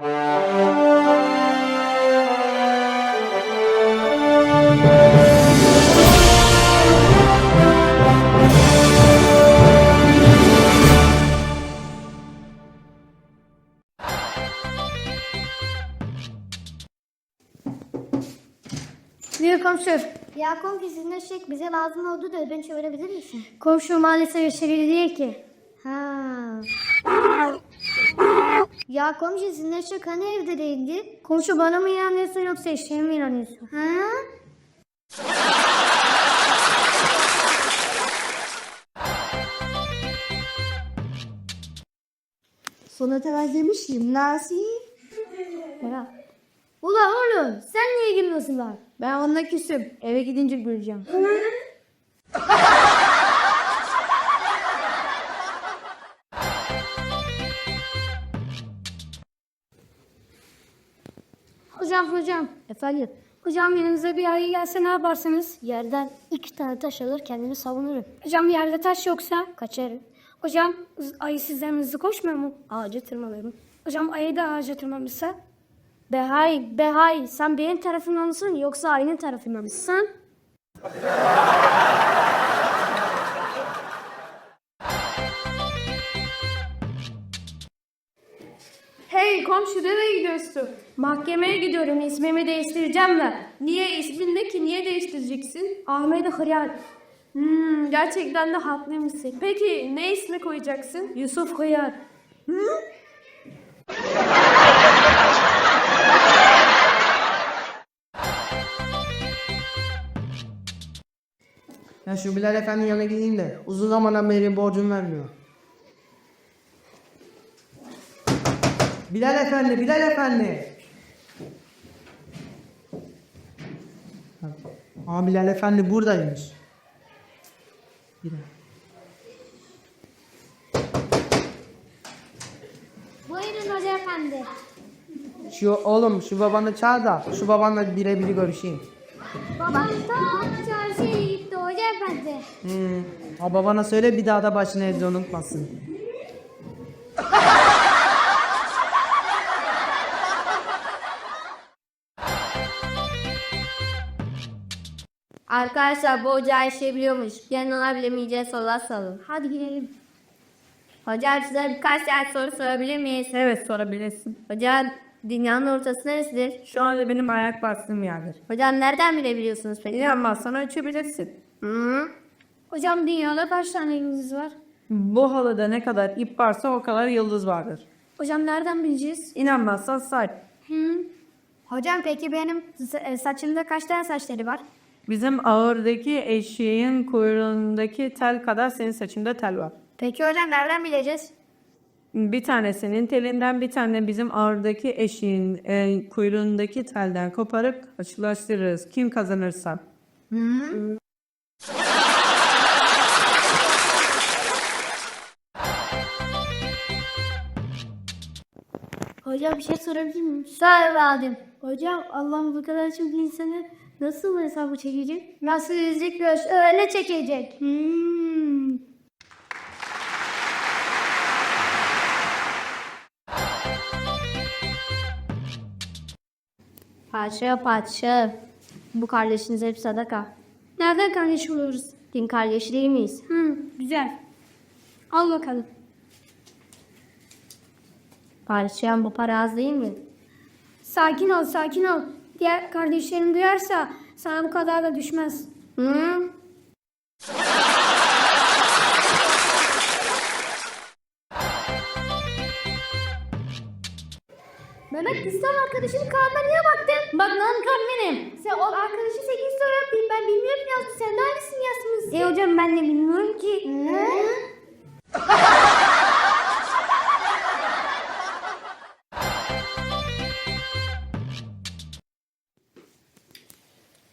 Buyur komşu. Ya komşu sizin eşek bize lazım oldu da ödünç verebilir misin? Komşu maalesef yeşerili değil ki. Ha. Ya komşu sizin eşek hani evde değildi? Komşu bana mı inanıyorsun yoksa eşeğe mi inanıyorsun? Ha? Sana temizlemişim. Nasi? Ferhat. Ula oğlum sen niye girmiyorsun lan? Ben onunla küsüm. Eve gidince göreceğim. Hocam hocam. Efendim. Hocam yanınıza bir ayı gelse ne yaparsınız? Yerden iki tane taş alır kendimi savunurum. Hocam yerde taş yoksa kaçarım. Hocam ayı sizden hızlı koşmuyor mu? Ağaca tırmanırım. Hocam ayı da ağaca tırmanırsa? Behay, Behay sen benim tarafımdan mısın yoksa ayının tarafından mısın? gidiyorsun? Mahkemeye gidiyorum ismimi değiştireceğim de. Niye ismin ne ki? Niye değiştireceksin? Ahmet Hıyar, Hmm, gerçekten de haklıymışsın. Peki ne ismi koyacaksın? Yusuf Hıyar. Ya şu Bilal Efendi'nin yanına gideyim de uzun zamandan beri borcum vermiyor. Bilal Efendi, Bilal Efendi. Aa Bilal Efendi buradaymış. Bir dakika. Buyurun hoca efendi. Şu oğlum şu babanı çağır da şu babanla birebir görüşeyim. Babam tam çarşıya gitti hoca efendi. Hmm. Ha babana söyle bir daha da başını evde unutmasın. Arkadaşlar bu hoca her şeyi biliyormuş. Yarın ona bilemeyeceğiz sorular soralım. Hadi gidelim. Hocam size birkaç tane soru sorabilir miyiz? Evet sorabilirsin. Hocam dünyanın ortası neresidir? Şu anda benim ayak bastığım yerdir. Hocam nereden bilebiliyorsunuz peki? İnanmazsan ölçebilirsin. Hı? Hocam dünyada kaç tane yıldız var? Bu halıda ne kadar ip varsa o kadar yıldız vardır. Hocam nereden bileceğiz? İnanmazsan say. Hocam peki benim sa- saçımda kaç tane saçları var? Bizim ağırdaki eşeğin kuyruğundaki tel kadar senin saçında tel var. Peki hocam nereden bileceğiz? Bir tane senin telinden bir tane bizim ağırdaki eşeğin e, kuyruğundaki telden koparıp karşılaştırırız. Kim kazanırsa. Hocam bir şey sorabilir miyim? Sor Adem. Hocam Allah'ım bu kadar çok insanı nasıl hesabı çekecek? Nasıl yüzecek öyle çekecek. Hmm. Padişah padişah. Bu kardeşiniz hep sadaka. Nereden kardeş oluyoruz? Din kardeşi değil miyiz? Hı, güzel. Al bakalım. Padişahım bu para az değil mi? Sakin ol, sakin ol. Diğer kardeşlerim duyarsa sana bu kadar da düşmez. Hı? Mehmet kızdan arkadaşının kağıdına niye baktın? Bak lan kan benim. Sen o arkadaşı 8 soru yapayım ben bilmiyorum yazdı. Sen de aynısını yazmışsın. E hocam ben de bilmiyorum ki.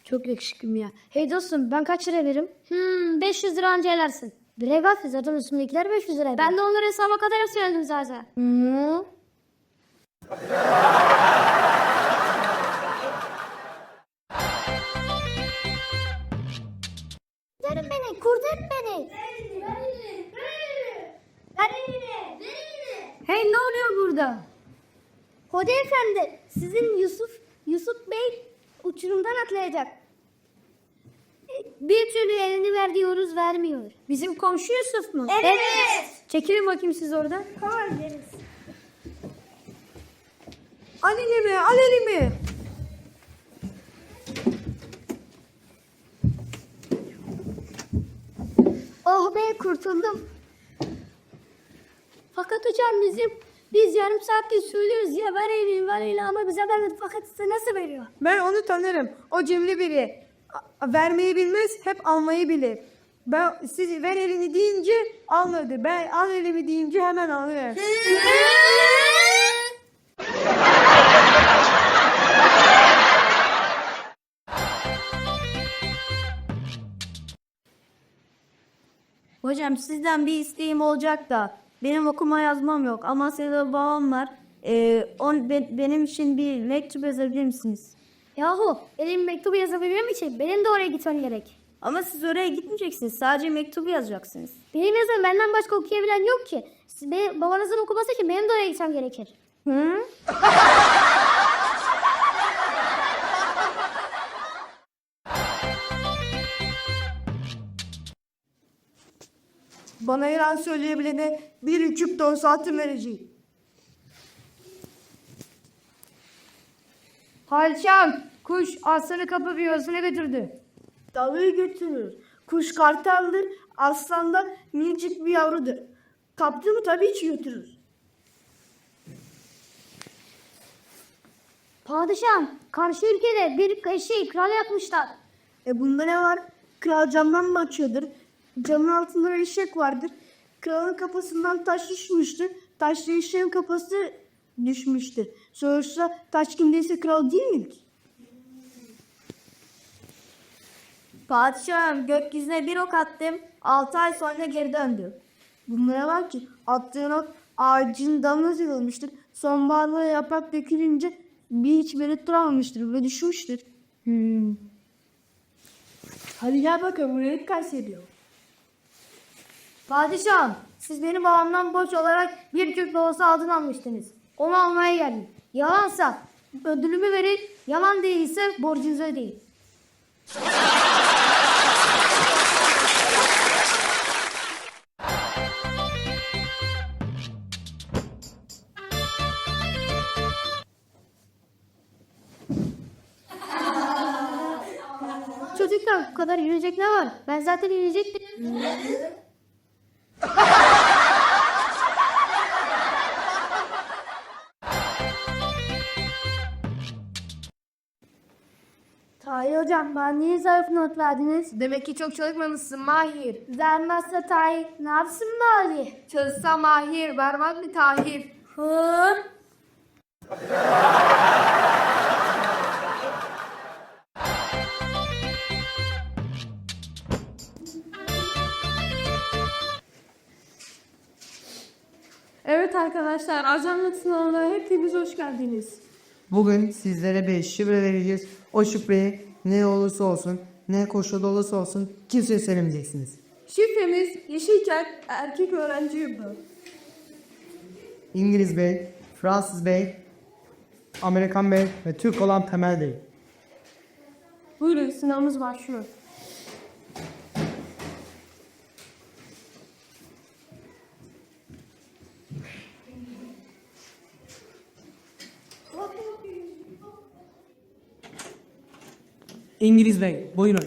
Çok yakışıklıyım ya. Hey dostum ben kaç lira veririm? Hmm 500 lira anca edersin. Bire gafil zaten üstümdekiler 500 lira. Ben de onları hesaba kadar söyledim zaten. Hı. Kurtarın beni, kurtarın beni. Hey ne oluyor burada? Hoca efendi sizin Yusuf Yusuf Bey uçurumdan atlayacak. Bir türlü elini ver diyoruz vermiyor. Bizim komşu Yusuf mu? Evet. Çekilin bakayım siz oradan. Tamam deriz. Al elimi, al elimi. Oh be kurtuldum. Fakat hocam bizim biz yarım saattir söylüyoruz ya ver elini ver elini ama bize vermedi fakat size nasıl veriyor? Ben onu tanırım. O cimri biri. Vermeyi bilmez, hep almayı bilir. Ben siz ver elini deyince almadı. Ben al elimi deyince hemen alıyor. Hocam sizden bir isteğim olacak da benim okuma yazmam yok. Amasya'da babam var. Ee, on, be- benim için bir mektup yazabilir misiniz? Yahu benim mektubu yazabilmem için benim de oraya gitmem gerek. Ama siz oraya gitmeyeceksiniz. Sadece mektubu yazacaksınız. Benim yazım benden başka okuyabilen yok ki. Siz, benim, babanızın okuması için benim de oraya gitmem gerekir. Hı? Bana yalan söyleyebilene bir küp don altın vereceğim. Padişahım kuş aslanı kapı bir yolsuna götürdü. Dalığı götürür. Kuş kartaldır, aslan da minicik bir yavrudur. Kaptı mı tabii ki götürür. Padişahım karşı ülkede bir eşeği kral yapmışlar. E bunda ne var? Kral camdan bakıyordur. Camın altında bir eşek vardır. Kralın kafasından taş düşmüştür. Taşlı eşeğin kafası düşmüştür. Sonuçta taş kimdeyse kral değil midir? Padişahım gökyüzüne bir ok attım. 6 ay sonra geri döndü. Bunlara var ki attığın ok ağacın dalına sarılmıştır. Sonbaharda yaprak dökülünce bir hiç beri duramamıştır ve düşmüştür. Hmm. Hadi gel bakalım buraya dikkat ediyor. Padişahım siz benim babamdan borç olarak bir Türk babası altın almıştınız. Onu almaya geldim. Yalansa ödülümü verin, yalan değilse borcunuzu ödeyin. Çocuklar bu kadar yürüyecek ne var? Ben zaten yürüyecektim. Tahir hocam bana niye zarf not verdiniz? Demek ki çok çalışmamışsın Mahir. Vermezse Tahir ne yapsın bari? Çalışsa Mahir, berbat bir Tahir. Hı? Evet arkadaşlar, ajanlık sınavına hepiniz hoş geldiniz. Bugün sizlere bir şifre vereceğiz. O şifreyi ne olursa olsun, ne koşulda olursa olsun kimseye söylemeyeceksiniz. Şifremiz Yeşilçak Erkek Öğrenci Yurdu. İngiliz Bey, Fransız Bey, Amerikan Bey ve Türk olan Temel Bey. Buyurun sınavımız başlıyor. İngiliz Bey, buyurun.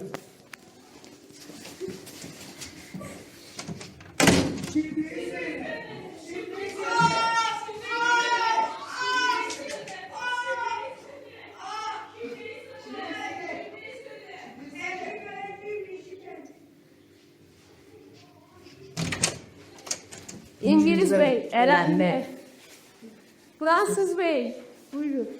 İngiliz Bey, elendi. Fransız Bey, buyurun.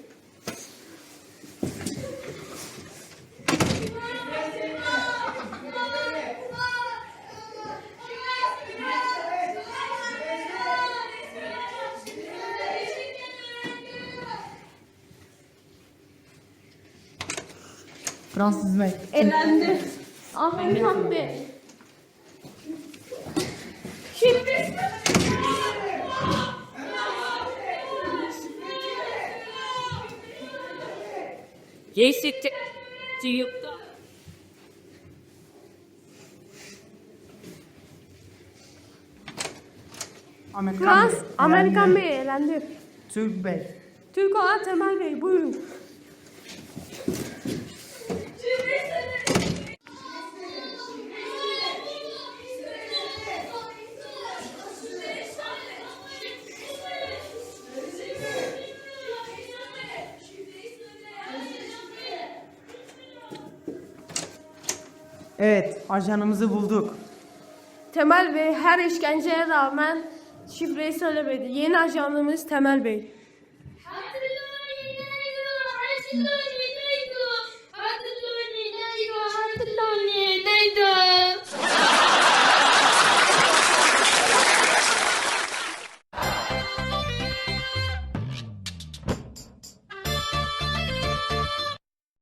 Fransız Bey. Elendi. Amerikan Bey. Şimdi Geçti çıktı. Amerikan Bey, Amerikan Bey elendi. Türk Bey. Türk olan Temel Bey buyurun. Evet, ajanımızı bulduk. Temel Bey her işkenceye rağmen şifreyi söylemedi. Yeni ajanımız Temel Bey. Hatırlayın,